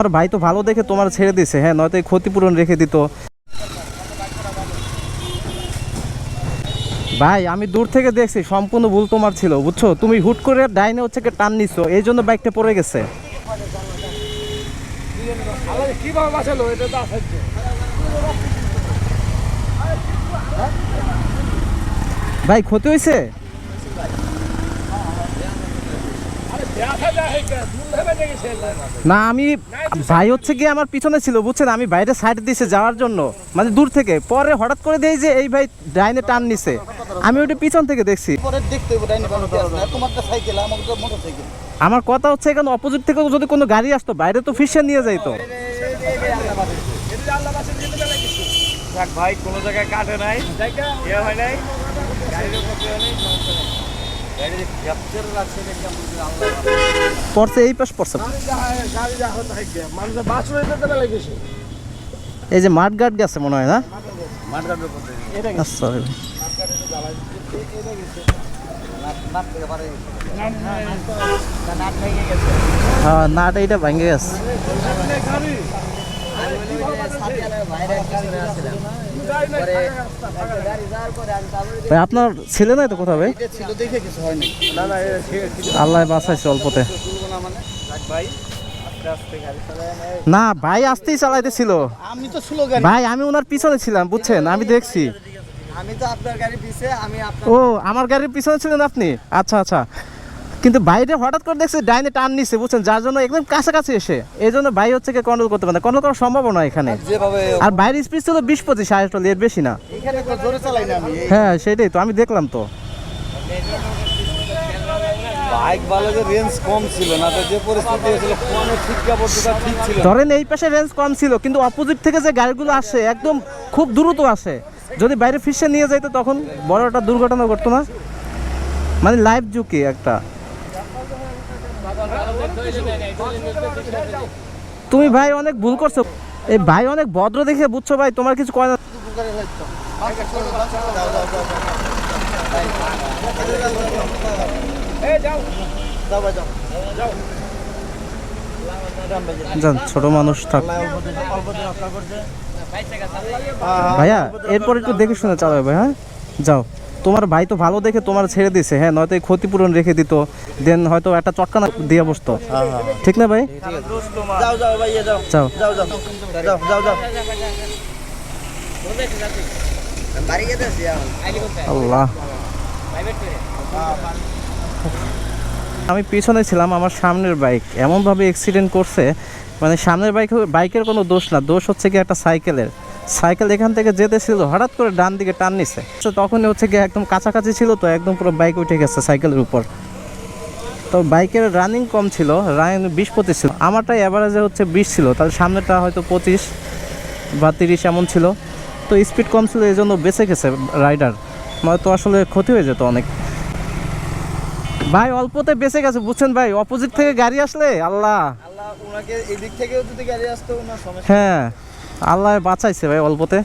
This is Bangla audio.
আমার ভাই তো ভালো দেখে তোমার ছেড়ে দিছে হ্যাঁ নয়তো এই ক্ষতিপূরণ রেখে দিত। ভাই, আমি দূর থেকে দেখছি, সম্পূর্ণ ভুল তোমার ছিল, বুঝছ? তুমি হুট করে ডাইনে হচ্ছে টান নিছো, এই জন্য বাইকটা পড়ে গেছে। ভাই, ক্ষতি হয়েছে দেখা যায় দূর ভেবে দেখেছে না আমি ভাই হচ্ছে গিয়ে আমার পিছনে ছিল বুঝছেন? আমি বাইরে সাইড দিয়েছে যাওয়ার জন্য মানে দূর থেকে। পরে হঠাৎ করে দেই যে এই ভাই ডাইনে টান নিছে। আমি ওটা পিছন থেকে দেখছি। দিয়ে আমার কথা হচ্ছে এখানে অপোজিট থেকে যদি কোনো গাড়ি আসতো বাইরে তো ফিসে নিয়ে যাইতো। যাক ভাই কোনো জায়গায় কাটে নাই। ইয়ে হয় নাই। গাড়ির পড়ছে এই পাশ পড়ছে এই যে মাঠ গার্ড গেছে মনে হয় না আচ্ছা হ্যাঁ নাট এইটা ভেঙে গেছে ভাই আপনার ছেলে নাই তো কোথাও ভাই? আল্লাহ বাঁচাইছে অল্পতে। না ভাই আসতেই চালাইতেছিল। আমি তো ভাই আমি ওনার পিছনে ছিলাম বুঝছেন? আমি দেখছি। আমি তো আপনার পিছে আমি ও আমার গাড়ির পিছনে ছিলেন আপনি? আচ্ছা আচ্ছা। কিন্তু বাইরে হঠাৎ করে দেখছি ডাইনে টান নিচ্ছে বুঝছেন? যার জন্য একদম কাছাকাছি এসে। এই জন্য ভাই হচ্ছে কন্ট্রোল করতে পারে কন্ট্রোল করা সম্ভব না এখানে। আর বাইরের স্পিড ছিল বিশ পঁচিশ আয়টল এর বেশি না। না হ্যাঁ সেটাই তো আমি দেখলাম তো। বাইক বালাদের রেঞ্জ কম ছিল না যে পরিস্থিতি হয়েছিল ফোনে ঠিক কাপড়টা ঠিক ছিল ধরেন এই পাশে রেঞ্জ কম ছিল কিন্তু অপোজিট থেকে যে গাড়িগুলো আসে একদম খুব দ্রুত আসে। যদি বাইরে ফিসে নিয়ে যাইতো তখন বড় একটা দুর্ঘটনা ঘটতো না। মানে লাইভ ঝুঁকি একটা। তুমি ভাই অনেক ভুল করছ। এই ভাই অনেক ভদ্র দেখে বুঝছ ভাই, তোমার কিছু কয় না যান, ছোট মানুষ থাক। ভাইয়া, এরপর একটু দেখে শুনে চালাবে ভাই হ্যাঁ? যাও। তোমার ভাই তো ভালো দেখে তোমার ছেড়ে দিছে হ্যাঁ নয়তো এই ক্ষতিপূরণ রেখে দিত দেন হয়তো একটা চটকানা দিয়ে বসতো। ঠিক না ভাই? যাও যাও ভাই যাও। যাও। যাও যাও। যাও যাও যাও। বাড়ি গেছে আল্লাহ। আমি পিছনে ছিলাম আমার সামনের বাইক এমনভাবে অ্যাক্সিডেন্ট করছে মানে সামনের বাইক বাইকের কোনো দোষ না দোষ হচ্ছে কি একটা সাইকেলের। সাইকেল এখান থেকে যেতেছিল হঠাৎ করে ডান দিকে টান নিছে। তো তখনই হচ্ছে গিয়ে একদম কাছাকাছি ছিল তো একদম পুরো বাইক উঠে গেছে সাইকেলের উপর। তো বাইকের রানিং কম ছিল রানিং বিশ পঁচিশ ছিল। আমারটা অ্যাভারেজে হচ্ছে বিশ ছিল তাহলে সামনেটা হয়তো পঁচিশ বা তিরিশ এমন ছিল। তো স্পিড কম ছিল এই জন্য বেঁচে গেছে রাইডার নয়তো আসলে ক্ষতি হয়ে যেত অনেক। ভাই অল্পতে বেঁচে গেছে বুঝছেন ভাই? অপোজিট থেকে গাড়ি আসলে? আল্লাহ। আল্লাহ ওনাকে এদিক থেকেও যদি গাড়ি আসতো ওনার সমস্যা। হ্যাঁ। আল্লাহ বাঁচাইছে ভাই অল্পতে।